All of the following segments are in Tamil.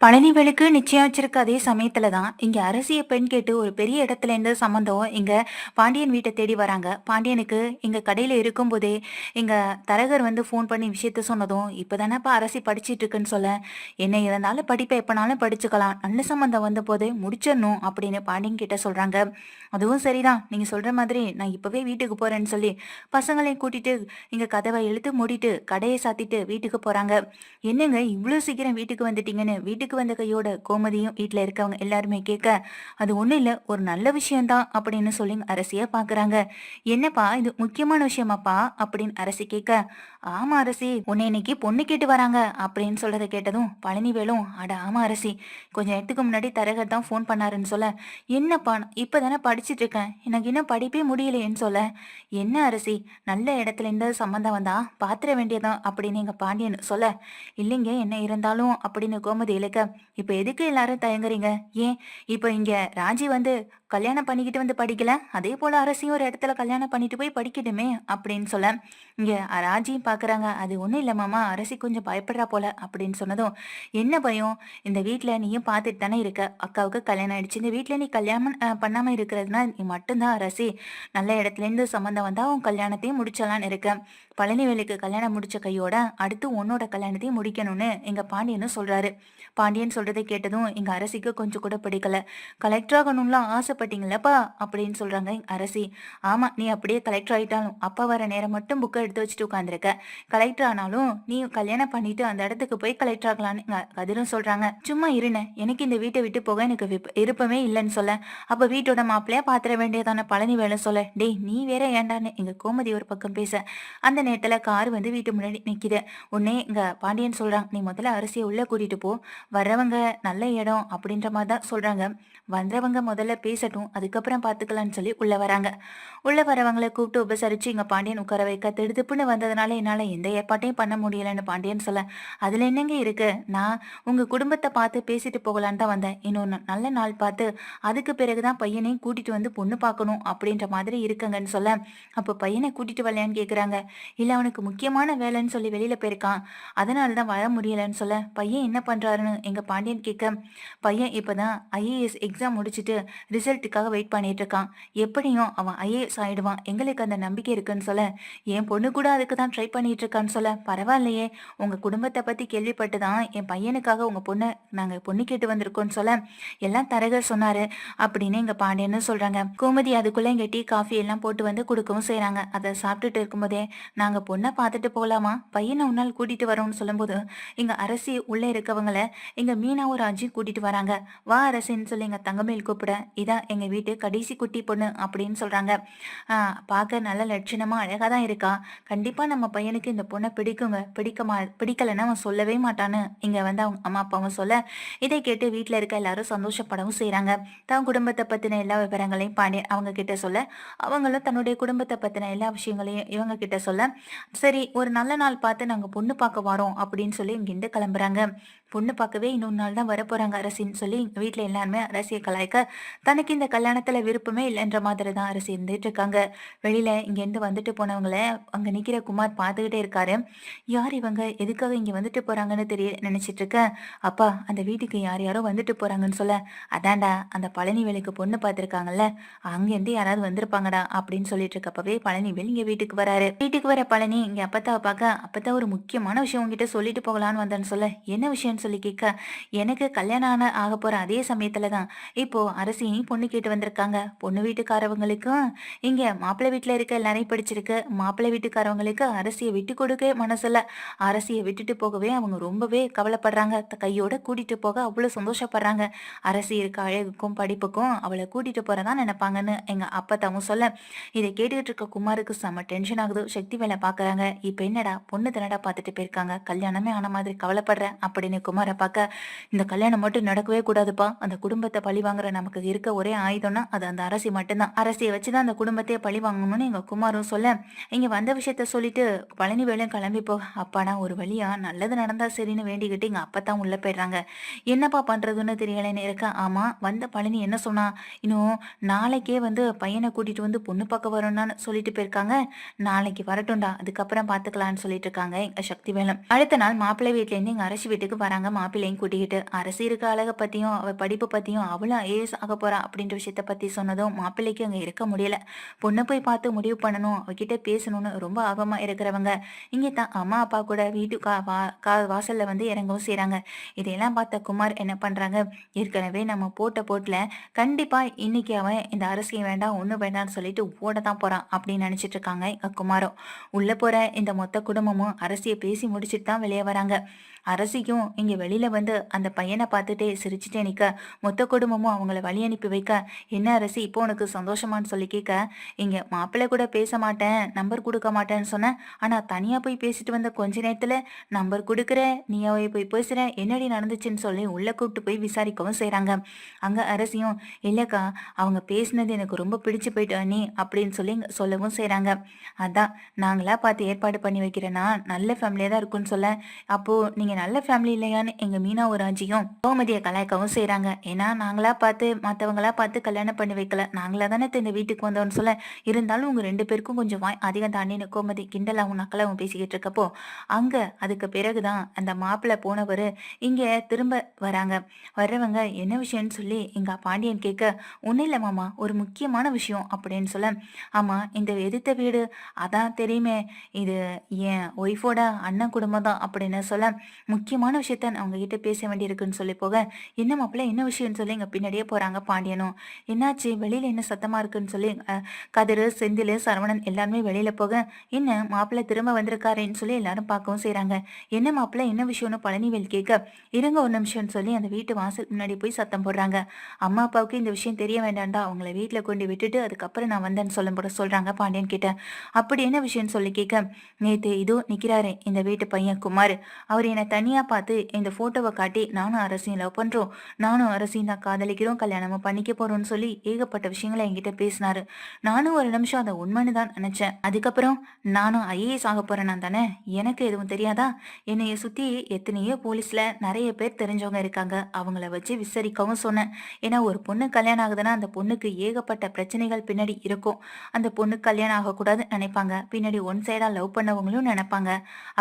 பழனிவேலுக்கு நிச்சயம் வச்சிருக்க அதே சமயத்துல தான் இங்க அரசிய பெண் கேட்டு ஒரு பெரிய இடத்துல இருந்து சம்பந்தம் இங்க பாண்டியன் வீட்டை தேடி வராங்க. பாண்டியனுக்கு இங்க கடையில இருக்கும்போதே இங்க தரகர் வந்து ஃபோன் பண்ணி விஷயத்த சொன்னதும் இப்பதானப்பா அரசி படிச்சிட்டு இருக்குன்னு சொல்ல. என்ன இருந்தாலும் படிப்பை எப்பனாலும் படிச்சுக்கலாம். நல்ல சம்பந்தம் வந்த போதே முடிச்சிடணும் அப்படின்னு பாண்டியன் கிட்ட சொல்றாங்க. அதுவும் சரிதான். நீங்க சொல்ற மாதிரி நான் இப்பவே வீட்டுக்கு போறேன்னு சொல்லி பசங்களையும் கூட்டிட்டு இங்க கதவை இழுத்து மூடிட்டு கடையை சாத்திட்டு வீட்டுக்கு போறாங்க. என்னங்க இவ்வளவு சீக்கிரம் வீட்டுக்கு வந்துட்டீங்கன்னு? வீட்டுக்கு வந்த கையோட கோமதியும் வீட்டில் இருக்கவங்க எல்லாருமே கேட்க அது ஒன்றும் இல்ல ஒரு நல்ல விஷயம்தான் அப்படின்னு சொல்லி அரசிய பாக்குறாங்க. என்னப்பா இது முக்கியமான விஷயமாப்பா? அப்படின்னு அரசி கேட்க ஆமா அரசி உன்னை இன்னைக்கு பொண்ணு கேட்டு வராங்க அப்படின்னு சொல்றதை கேட்டதும் பழனிவேலும் அட ஆமா அரசி கொஞ்சம் நேரத்துக்கு முன்னாடி தரகர் தான் ஃபோன் பண்ணாருன்னு சொல்ல என்னப்பா நான் இப்பதானே படிச்சிட்டு இருக்கேன் எனக்கு இன்னும் படிப்பே முடியலையேன்னு சொல்ல என்ன அரசி நல்ல இடத்துல இந்த சம்மந்தம் வந்தா பாத்திர வேண்டியதான் அப்படின்னு எங்க பாண்டியன் சொல்ல இல்லைங்க என்ன இருந்தாலும் அப்படின்னு கோமதி இழுக்க இப்ப எதுக்கு எல்லாரும் தயங்குறீங்க? ஏன்? இப்போ இங்க ராஜி வந்து கல்யாணம் பண்ணிக்கிட்டு வந்து படிக்கல. அதே போல அரசியும் ஒரு இடத்துல கல்யாணம் பண்ணிட்டு போய் படிக்கட்டுமே அப்படின்னு சொல்ல இங்க ராஜியும் பாக்குறாங்க. அது ஒண்ணும் இல்ல மாமா அரசி கொஞ்சம் பயப்படுறா போல அப்படின்னு சொன்னதும் என்ன பயம்? இந்த வீட்டுல நீயும் பார்த்துட்டு தானே இருக்க. அக்காவுக்கு கல்யாணம் ஆயிடுச்சு. இந்த வீட்டுல நீ கல்யாணம் பண்ணாம இருக்கிறதுனா நீ மட்டும்தான் அரசி. நல்ல இடத்துல இருந்து சம்மந்தம் வந்தா உன் கல்யாணத்தையும் முடிச்சலான்னு இருக்க. பழனிவேலுக்கு கல்யாணம் முடிச்ச கையோட அடுத்து உன்னோட கல்யாணத்தையும் முடிக்கணும்னு எங்க பாண்டியனும் சொல்றாரு. பாண்டியன் சொல்றதை கேட்டதும் எங்க அரசிக்கு கொஞ்சம் கூட பிடிக்கல. கலெக்டர் ஆகணும்லாம் ஆசைப்பட்டீங்களப்பா அப்படின்னு சொல்றாங்க அரசி. ஆமா நீ அப்படியே கலெக்டர் ஆயிட்டாலும் அப்பா வர நேரம் மட்டும் புக்கை எடுத்து வச்சுட்டு உட்காந்துருக்க கலெக்டர் ஆனாலும் நீ கல்யாணம் பண்ணிட்டு அந்த இடத்துக்கு போய் கலெக்டர் ஆகலான்னு கதிரும் சொல்றாங்க. சும்மா இருன எனக்கு இந்த வீட்டை விட்டு போக எனக்கு விருப்ப- விருப்பமே இல்லைன்னு சொல்ல. அப்ப வீட்டோட மாப்பிள்ளையா பாத்திர வேண்டியதான பழனி வேலை சொல்ல. டேய் நீ வேற ஏண்டான்னு எங்க கோமதி ஒரு பக்கம் பேச. அந்த நேரத்துல கார் வந்து வீட்டு முன்னாடி நிக்குது. உடனே இங்க பாண்டியன் சொல்றாங்க நீ முதல்ல அரிசியை உள்ள கூட்டிட்டு போ. வர்றவங்க நல்ல இடம் அப்படின்ற மாதிரி தான் சொல்றாங்க. வந்தவங்க முதல்ல பேச பேசட்டும் அதுக்கப்புறம் பார்த்துக்கலாம்னு சொல்லி உள்ள வராங்க. உள்ளே வரவங்களை கூப்பிட்டு உபசரித்து இங்கே பாண்டியன் உட்கார வைக்க திடுதுப்புன்னு வந்ததுனால என்னால் எந்த ஏற்பாட்டையும் பண்ண முடியலன்னு பாண்டியன் சொல்ல அதில் என்னங்க இருக்கு? நான் உங்கள் குடும்பத்தை பார்த்து பேசிட்டு போகலான்னு தான் வந்தேன். இன்னொன்று நல்ல நாள் பார்த்து அதுக்கு பிறகு தான் பையனையும் கூட்டிட்டு வந்து பொண்ணு பார்க்கணும் அப்படின்ற மாதிரி இருக்குங்கன்னு சொல்ல அப்போ பையனை கூட்டிட்டு வரலையான்னு கேட்குறாங்க இல்லை அவனுக்கு முக்கியமான வேலைன்னு சொல்லி வெளியில் போயிருக்கான். அதனால தான் வர முடியலன்னு சொல்ல பையன் என்ன பண்றாருன்னு எங்கள் பாண்டியன் கேட்க பையன் இப்போ தான் ஐஏஎஸ் எக்ஸாம் முடிச்சுட்டு ரிசல்ட் ரிசல்ட்டுக்காக வெயிட் பண்ணிட்டு இருக்கான் எப்படியும் அவன் ஐஏஎஸ் ஆயிடுவான். எங்களுக்கு அந்த நம்பிக்கை இருக்குன்னு சொல்ல என் பொண்ணு கூட அதுக்கு தான் ட்ரை பண்ணிட்டு இருக்கான்னு சொல்ல பரவாயில்லையே. உங்க குடும்பத்தை பத்தி கேள்விப்பட்டு தான் என் பையனுக்காக உங்க பொண்ணை நாங்க பொண்ணு கேட்டு வந்திருக்கோம்னு சொல்ல எல்லாம் தரகர் சொன்னாரு. அப்படின்னு எங்க பாண்டியன்னு சொல்றாங்க. கோமதி அதுக்குள்ள எங்க டீ காஃபி எல்லாம் போட்டு வந்து கொடுக்கவும் செய்யறாங்க அதை சாப்பிட்டுட்டு இருக்கும்போதே நாங்க பொண்ணை பார்த்துட்டு போகலாமா பையனை உன்னால் கூட்டிட்டு வரோம்னு சொல்லும்போது இங்க அரசி உள்ள இருக்கவங்கள இங்க மீனாவும் ராஜியும் கூட்டிட்டு வராங்க. வா அரசின்னு சொல்லி எங்க தங்கமேல் கூப்பிட இதான் எங்க வீட்டு கடைசி குட்டி பொண்ணு அப்படின்னு சொல்றாங்க. பார்க்க நல்ல லட்சணமா அழகா தான் இருக்கா. கண்டிப்பா நம்ம பையனுக்கு இந்த பொண்ணை பிடிக்குங்க. பிடிக்கமா பிடிக்கலைன்னா அவன் சொல்லவே மாட்டான்னு. இங்க வந்து அவங்க அம்மா அப்பாவும் சொல்ல இதை கேட்டு வீட்டில் இருக்க எல்லாரும் சந்தோஷப்படவும் செய்கிறாங்க தன் குடும்பத்தை பத்தின எல்லா விவரங்களையும் பாண்டியன் அவங்க கிட்ட சொல்ல அவங்களும் தன்னுடைய குடும்பத்தை பத்தின எல்லா விஷயங்களையும் இவங்க கிட்ட சொல்ல சரி ஒரு நல்ல நாள் பார்த்து நாங்க பொண்ணு பார்க்க வரோம் அப்படின்னு சொல்லி இங்கிருந்து கிளம்புறாங்க. பொண்ணு பார்க்கவே இன்னொரு நாள் தான் வரப்போறாங்க அரசின்னு சொல்லி எங்க எல்லாருமே அரசியை கலாய்க்க தனக்கு இந்த கல்யாணத்துல விருப்பமே இல்லைன்ற மாதிரி தான் அரசி இருந்துட்டு இருக்காங்க. வெளியில இங்க இருந்து வந்துட்டு போனவங்கள அங்க நிக்கிற குமார் பார்த்துக்கிட்டே இருக்காரு. யார் இவங்க? எதுக்காக இங்க வந்துட்டு போறாங்கன்னு தெரிய நினைச்சிட்டு இருக்க? அப்பா அந்த வீட்டுக்கு யார் யாரோ வந்துட்டு போறாங்கன்னு சொல்ல. அதான்டா அந்த பழனிவேலுக்கு பொண்ணு பார்த்திருக்காங்கல்ல அங்கேருந்து யாராவது வந்திருப்பாங்கடா அப்படின்னு சொல்லிட்டு இருக்கப்பவே பழனிவேல் இங்க வீட்டுக்கு வராரு. வீட்டுக்கு வர பழனி இங்க அப்பத்தாவை பார்க்க அப்பத்தா ஒரு முக்கியமான விஷயம் உங்ககிட்ட சொல்லிட்டு போகலான்னு வந்தேன்னு சொல்ல. என்ன விஷயம் விஷயம்னு சொல்லி கேட்க எனக்கு கல்யாணம் ஆன ஆக போற அதே சமயத்துல தான் இப்போ அரசியும் பொண்ணு கேட்டு வந்திருக்காங்க. பொண்ணு வீட்டுக்காரவங்களுக்கும் இங்க மாப்பிள்ளை வீட்டுல இருக்க எல்லாரையும் படிச்சிருக்கு. மாப்பிள்ளை வீட்டுக்காரவங்களுக்கு அரசியை விட்டு கொடுக்க மனசுல அரசியை விட்டுட்டு போகவே அவங்க ரொம்பவே கவலைப்படுறாங்க. கையோட கூட்டிட்டு போக அவ்வளவு சந்தோஷப்படுறாங்க. அரசி இருக்க அழகுக்கும் படிப்புக்கும் அவளை கூட்டிட்டு போறதா நினைப்பாங்கன்னு எங்க அப்பத்தாவும் சொல்ல இதை கேட்டுக்கிட்டு இருக்க குமாருக்கு செம்ம டென்ஷன் ஆகுது. சக்தி வேலை பாக்குறாங்க. இப்ப என்னடா பொண்ணு தினடா பார்த்துட்டு போயிருக்காங்க. கல்யாணமே ஆன மாதிரி கவலைப்படுறேன் அப்படின்னு குமாரை பார்க்க இந்த கல்யாணம் மட்டும் நடக்கவே கூடாதுப்பா. அந்த குடும்பத்தை பழி வாங்குற நமக்கு இருக்க ஒரே ஆயுதம்னா அது அந்த அரசி மட்டும்தான். அரசியை வச்சுதான் அந்த குடும்பத்தையே பழி வாங்கணும்னு எங்க குமாரும் சொல்ல இங்க வந்த விஷயத்த சொல்லிட்டு பழனி வேலையும் கிளம்பி போ. அப்பாடா ஒரு வழியா? நல்லது நடந்தா சரின்னு வேண்டிக்கிட்டு இங்க அப்பதான் உள்ள போயிடுறாங்க. என்னப்பா பண்றதுன்னு தெரியலன்னு இருக்க. ஆமா வந்த பழனி என்ன சொன்னா? இன்னும் நாளைக்கே வந்து பையனை கூட்டிட்டு வந்து பொண்ணு பார்க்க வரணும்னு சொல்லிட்டு போயிருக்காங்க. நாளைக்கு வரட்டும்டா. அதுக்கப்புறம் பாத்துக்கலாம்னு சொல்லிட்டு இருக்காங்க எங்க சக்தி வேலம் அடுத்த நாள் மாப்பிள்ளை வீட்டுல இருந்து எங்க அரசி வீட்டுக்கு வராங்க. வராங்க மாப்பிள்ளையும் கூட்டிக்கிட்டு அரசு இருக்க அழகை பற்றியும் அவள் படிப்பு பற்றியும் அவளும் ஐஏஎஸ் ஆக போறா அப்படின்ற விஷயத்த பற்றி சொன்னதும் மாப்பிள்ளைக்கு அங்கே இருக்க முடியல. பொண்ணை போய் பார்த்து முடிவு பண்ணணும் அவகிட்ட பேசணும்னு ரொம்ப ஆர்வமாக இருக்கிறவங்க. இங்கே தான் அம்மா அப்பா கூட வீட்டு கா வா கா வாசலில் வந்து இறங்கவும் செய்கிறாங்க இதையெல்லாம் பார்த்த குமார் என்ன பண்ணுறாங்க ஏற்கனவே நம்ம போட்ட போட்டில் கண்டிப்பாக இன்னைக்கு அவன் இந்த அரசியல் வேண்டாம் ஒன்றும் வேண்டாம்னு சொல்லிட்டு ஓட தான் போகிறான் அப்படின்னு நினச்சிட்டு இருக்காங்க எங்க குமாரும். உள்ளே போகிற இந்த மொத்த குடும்பமும் அரசியை பேசி முடிச்சிட்டு தான் வெளியே வராங்க. அரசிக்கும் இங்கே வெளியில் வந்து அந்த பையனை பார்த்துட்டே சிரிச்சுட்டே நிற்க மொத்த குடும்பமும் அவங்கள வழி அனுப்பி வைக்க என்ன அரசி இப்போ உனக்கு சந்தோஷமான்னு சொல்லி கேட்க இங்கே மாப்பிள்ளை கூட பேச மாட்டேன் நம்பர் கொடுக்க மாட்டேன்னு சொன்னேன் ஆனால் தனியாக போய் பேசிட்டு வந்த கொஞ்ச நேரத்தில் நம்பர் கொடுக்குற நீ அவை போய் பேசுகிறேன் என்னடி நடந்துச்சுன்னு சொல்லி உள்ளே கூப்பிட்டு போய் விசாரிக்கவும் செய்கிறாங்க அங்கே அரசியும் இல்லைக்கா அவங்க பேசினது எனக்கு ரொம்ப பிடிச்சு போயிட்டு நீ அப்படின்னு சொல்லி சொல்லவும் செய்கிறாங்க அதான் நாங்களா பார்த்து ஏற்பாடு பண்ணி வைக்கிறேன்னா நல்ல ஃபேமிலியாக தான் இருக்குன்னு சொல்ல. அப்போது நீங்கள் நல்ல ஃபேமிலி இல்லையான்னு எங்கள் மீனா ஒரு கோமதியை கலாய்க்கவும் செய்கிறாங்க ஏன்னா நாங்களா பார்த்து மற்றவங்களா பார்த்து கல்யாணம் பண்ணி வைக்கல. நாங்களா தானே இந்த வீட்டுக்கு வந்தோம்னு சொல்ல இருந்தாலும் உங்க ரெண்டு பேருக்கும் கொஞ்சம் வாய் அதிகம் தாண்டினு கோமதி கிண்டலாகவும் நக்கலாகவும் பேசிக்கிட்டு இருக்கப்போ அங்கே அதுக்கு பிறகுதான் அந்த மாப்பிள்ளை போனவர் இங்கே திரும்ப வராங்க. வர்றவங்க என்ன விஷயம்னு சொல்லி எங்கள் பாண்டியன் கேட்க ஒன்றும் இல்லை மாமா ஒரு முக்கியமான விஷயம் அப்படின்னு சொல்ல ஆமாம் இந்த எதிர்த்த வீடு அதான் தெரியுமே இது என் ஒய்ஃபோட அண்ணன் குடும்பம் தான் அப்படின்னு சொல்ல முக்கியமான விஷயத்த நான் அவங்க கிட்ட பேச வேண்டியிருக்குன்னு சொல்லி போக என்ன மாப்பிள்ள என்ன விஷயம்னு சொல்லி எங்க பின்னாடியே போகிறாங்க பாண்டியனும். என்னாச்சு? வெளியில் என்ன சத்தமாக இருக்குன்னு சொல்லி கதிர் கதிரு செந்தில் சரவணன் எல்லாருமே வெளியில் போக என்ன மாப்பிள்ளை திரும்ப வந்திருக்காருன்னு சொல்லி எல்லாரும் பார்க்கவும் செய்கிறாங்க என்ன மாப்பிள்ள என்ன விஷயம்னு பழனிவேல் கேட்க இருங்க ஒரு நிமிஷம்னு சொல்லி அந்த வீட்டு வாசல் முன்னாடி போய் சத்தம் போடுறாங்க. அம்மா அப்பாவுக்கு இந்த விஷயம் தெரிய வேண்டாம்டா. அவங்கள வீட்டில் கொண்டு விட்டுட்டு அதுக்கப்புறம் நான் வந்தேன்னு சொல்ல போட சொல்கிறாங்க பாண்டியன் கிட்ட. அப்படி என்ன விஷயம்னு சொல்லி கேட்க நேற்று இதோ நிற்கிறாரே இந்த வீட்டு பையன் குமார். அவர் என்னை தனியாக பார்த்து இந்த ஃபோட்டோவை காட்டி நானும் அரசியும் லவ் பண்றோம். நானும் அரசியும் தான் காதலிக்கிறோம் கல்யாணமும் பண்ணிக்க போறோம்னு சொல்லி ஏகப்பட்ட விஷயங்களை என்கிட்ட பேசினாரு. நானும் ஒரு நிமிஷம் அதை உண்மைன்னு தான் நினச்சேன். அதுக்கப்புறம் நானும் ஐஏஎஸ் ஆக போறேன் நான் தானே? எனக்கு எதுவும் தெரியாதா? என்னைய சுற்றி எத்தனையோ போலீஸில் நிறைய பேர் தெரிஞ்சவங்க இருக்காங்க. அவங்கள வச்சு விசாரிக்கவும் சொன்னேன். ஏன்னா ஒரு பொண்ணு கல்யாணம் ஆகுதுன்னா அந்த பொண்ணுக்கு ஏகப்பட்ட பிரச்சனைகள் பின்னாடி இருக்கும். அந்த பொண்ணு கல்யாணம் ஆகக்கூடாதுன்னு நினைப்பாங்க. பின்னாடி ஒன் சைடாக லவ் பண்ணவங்களும் நினைப்பாங்க.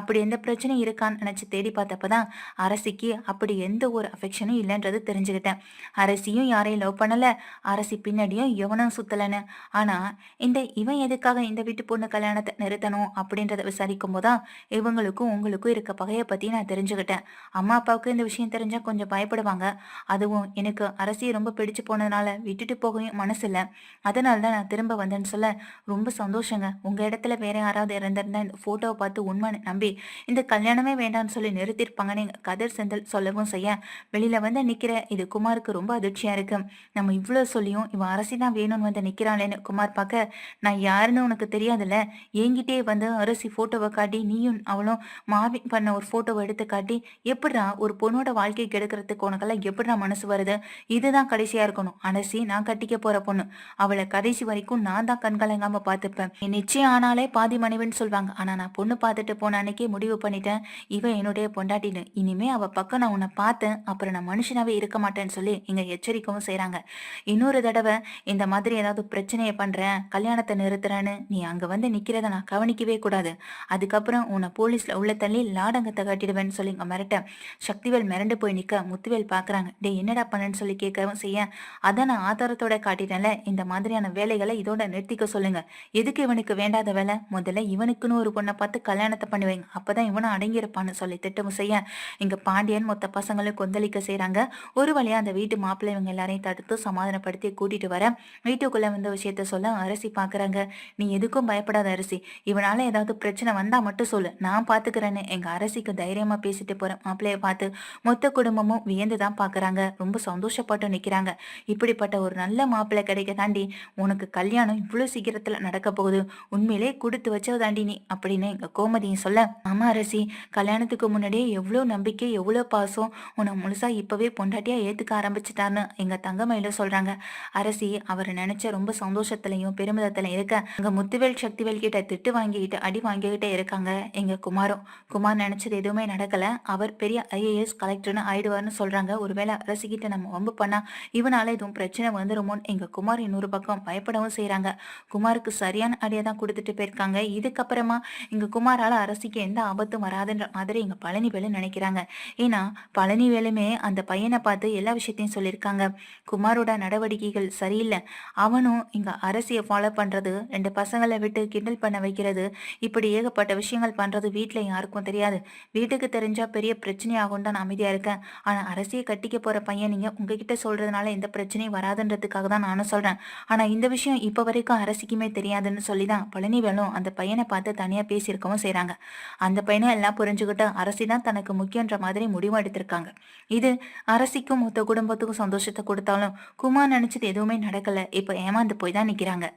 அப்படி எந்த பிரச்சனையும் இருக்கான்னு நினச்சி தேடி பார்த்தப்ப தான் அரசிக்கு அப்படி எந்த ஒரு அஃபெக்ஷனும் இல்லைன்றது தெரிஞ்சுக்கிட்டேன். அரசியும் யாரையும் லவ் பண்ணலை. அரசி பின்னாடியும் எவனும் சுத்தலைன்னு. ஆனால் இந்த இவன் எதுக்காக இந்த வீட்டு பொண்ணு கல்யாணத்தை நிறுத்தணும் அப்படின்றத விசாரிக்கும் போதான் இவங்களுக்கும் உங்களுக்கும் இருக்க பகையை பற்றி நான் தெரிஞ்சுக்கிட்டேன். அம்மா அப்பாவுக்கு இந்த விஷயம் தெரிஞ்சால் கொஞ்சம் பயப்படுவாங்க. அதுவும் எனக்கு அரசியை ரொம்ப பிடிச்சு போனதுனால விட்டுட்டு போகவும் மனசு இல்லை அதனால தான் நான் திரும்ப வந்தேன்னு சொல்ல ரொம்ப சந்தோஷங்க. உங்கள் இடத்துல வேற யாராவது இறந்திருந்தா இந்த ஃபோட்டோவை பார்த்து உண்மை நம்பி இந்த கல்யாணமே வேண்டாம்னு சொல்லி நிறுத்திருப்பாங்கன்னு கதிர் செந்தில் சொல்லவும் செய்ய. வெளியில வந்து நிற்கிற இது குமாருக்கு ரொம்ப அதிர்ச்சியாக இருக்கு. நம்ம இவ்வளோ சொல்லியும் இவன் அரசி தான் வேணும்னு வந்து நிற்கிறாளேன்னு குமார் பார்க்க நான் யாருன்னு உனக்கு தெரியாதுல்ல? என்கிட்டே வந்து அரசி ஃபோட்டோவை காட்டி நீயும் அவளும் மாவின் பண்ண ஒரு ஃபோட்டோவை எடுத்து காட்டி எப்படிடா ஒரு பொண்ணோட வாழ்க்கை கெடுக்கிறதுக்கு உனக்கெல்லாம் எப்படிடா மனசு வருது? இதுதான் கடைசியாக இருக்கணும். அரசி நான் கட்டிக்க போகிற பொண்ணு. அவளை கடைசி வரைக்கும் நான் தான் கண்கலங்காம பார்த்துப்பேன். நிச்சயம் ஆனாலே பாதி மனைவின்னு சொல்லுவாங்க ஆனால் நான் பொண்ணு பார்த்துட்டு போன அன்னைக்கே முடிவு பண்ணிட்டேன். இவன் என்னுடைய பொண்டாட்டின்னு. இனிமே அவ பக்கம் நான் உன்னை பார்த்தேன் அப்புறம் நான் மனுஷனாவே இருக்க மாட்டேன்னு சொல்லி இங்க எச்சரிக்கவும் செய்யறாங்க இன்னொரு தடவை இந்த மாதிரி ஏதாவது பிரச்சனையை பண்றேன் கல்யாணத்தை நிறுத்துறேன்னு நீ அங்க வந்து நிக்கிறத நான் கவனிக்கவே கூடாது. அதுக்கப்புறம் உன்னை போலீஸ்ல உள்ள தள்ளி லாடங்கத்தை காட்டிடுவேன்னு சொல்லி இங்க மிரட்ட சக்திவேல் மிரண்டு போய் நிக்க முத்துவேல் பாக்குறாங்க. டேய் என்னடா பண்ணேன்னு சொல்லி கேட்கவும் செய்ய அதை நான் ஆதாரத்தோட காட்டிட்டேன்ல இந்த மாதிரியான வேலைகளை இதோட நிறுத்திக்க சொல்லுங்க. எதுக்கு இவனுக்கு வேண்டாத வேலை? முதல்ல இவனுக்குன்னு ஒரு பொண்ணை பார்த்து கல்யாணத்தை பண்ணுவேங்க அப்பதான் இவனும் அடங்கியிருப்பான்னு சொல்லி திட்டம் செய்ய இங்க பாண்டியன் மொத்த பசங்களும் கொந்தளிக்க செய்கிறாங்க ஒரு வழியா அந்த வீட்டு மாப்பிள்ளை இவங்க எல்லாரையும் தடுத்து சமாதானப்படுத்தி கூட்டிட்டு வர வீட்டுக்குள்ள வந்த விஷயத்த சொல்ல அரசி பாக்குறாங்க. நீ எதுக்கும் பயப்படாத அரிசி. இவனால ஏதாவது பிரச்சனை வந்தா மட்டும் சொல்லு. நான் பாத்துக்கிறேன்னு. எங்க அரசிக்கு தைரியமா பேசிட்டு போற மாப்பிள்ளைய பார்த்து மொத்த குடும்பமும் வியந்து தான் பாக்குறாங்க. ரொம்ப சந்தோஷப்பட்டு நிக்கிறாங்க. இப்படிப்பட்ட ஒரு நல்ல மாப்பிள்ளை கிடைக்க தாண்டி உனக்கு கல்யாணம் இவ்வளவு சீக்கிரத்துல நடக்க போகுது. உண்மையிலே கொடுத்து வச்சவ தாண்டி நீ அப்படின்னு எங்க கோமதியும் சொல்ல ஆமா அரசி கல்யாணத்துக்கு முன்னாடியே எவ்வளோ நம்பிக்கை எவ்வளோ பாசம்? உன்னை முழுசா இப்பவே பொண்டாட்டியா ஏத்துக்க ஆரம்பிச்சிட்டான்னு எங்க தங்கமயில சொல்றாங்க. அரசி அவர் நினைச்ச ரொம்ப சந்தோஷத்துலையும் பெருமிதத்துலயும் இருக்க. அங்க முத்துவேல் சக்திவேல் கிட்ட திட்டு வாங்கிக்கிட்டு அடி வாங்கிக்கிட்டே இருக்காங்க எங்க குமாரும். குமார் நினைச்சது எதுவுமே நடக்கல. அவர் பெரிய ஐஏஎஸ் கலெக்டர்னு ஆயிடுவார்னு சொல்றாங்க. ஒருவேளை அரசிக்கிட்ட நம்ம வம்பு பண்ணா இவனால எதுவும் பிரச்சனை வந்துருமோன்னு எங்க குமார் இன்னொரு பக்கம் பயப்படவும் செய்கிறாங்க குமாருக்கு சரியான அடியை தான் கொடுத்துட்டு போயிருக்காங்க. இதுக்கப்புறமா எங்க குமாரால அரசிக்கு எந்த ஆபத்தும் வராதுன்ற மாதிரி எங்க பழனி நினைக்கிறாங்க. ஏன்னா பழனி வேலுமே அந்த பையனை பார்த்து எல்லா விஷயத்தையும் சொல்லியிருக்காங்க. குமாரோட நடவடிக்கைகள் சரியில்லை. அவனும் இங்க அரசியை ஃபாலோ பண்றது ரெண்டு பசங்களை விட்டு கிண்டல் பண்ண வைக்கிறது இப்படி ஏகப்பட்ட விஷயங்கள் பண்றது வீட்டுல யாருக்கும் தெரியாது. வீட்டுக்கு தெரிஞ்சா பெரிய பிரச்சனை ஆகும் தான் நான் அமைதியா இருக்கேன். ஆனா அரசியை கட்டிக்க போற பையன் நீங்க உங்ககிட்ட சொல்றதுனால எந்த பிரச்சனையும் வராதுன்றதுக்காக தான் நானும் சொல்றேன். ஆனா இந்த விஷயம் இப்ப வரைக்கும் அரசிக்குமே தெரியாதுன்னு சொல்லி தான் பழனிவேலும் அந்த பையனை பார்த்து தனியா பேசியிருக்கவும் செய்யறாங்க அந்த பையனும் எல்லாம் புரிஞ்சுக்கிட்டு அரசி தான் தனக்கு முக்கியன்ற மாதிரி முடிவு எடுத்திருக்காங்க. இது அரசிக்கும் மொத்த குடும்பத்துக்கும் சந்தோஷத்தை கொடுத்தாலும் குமார் நினைச்சது எதுவுமே நடக்கல. இப்ப ஏமாந்து போய் தான் நிக்கிறாங்க.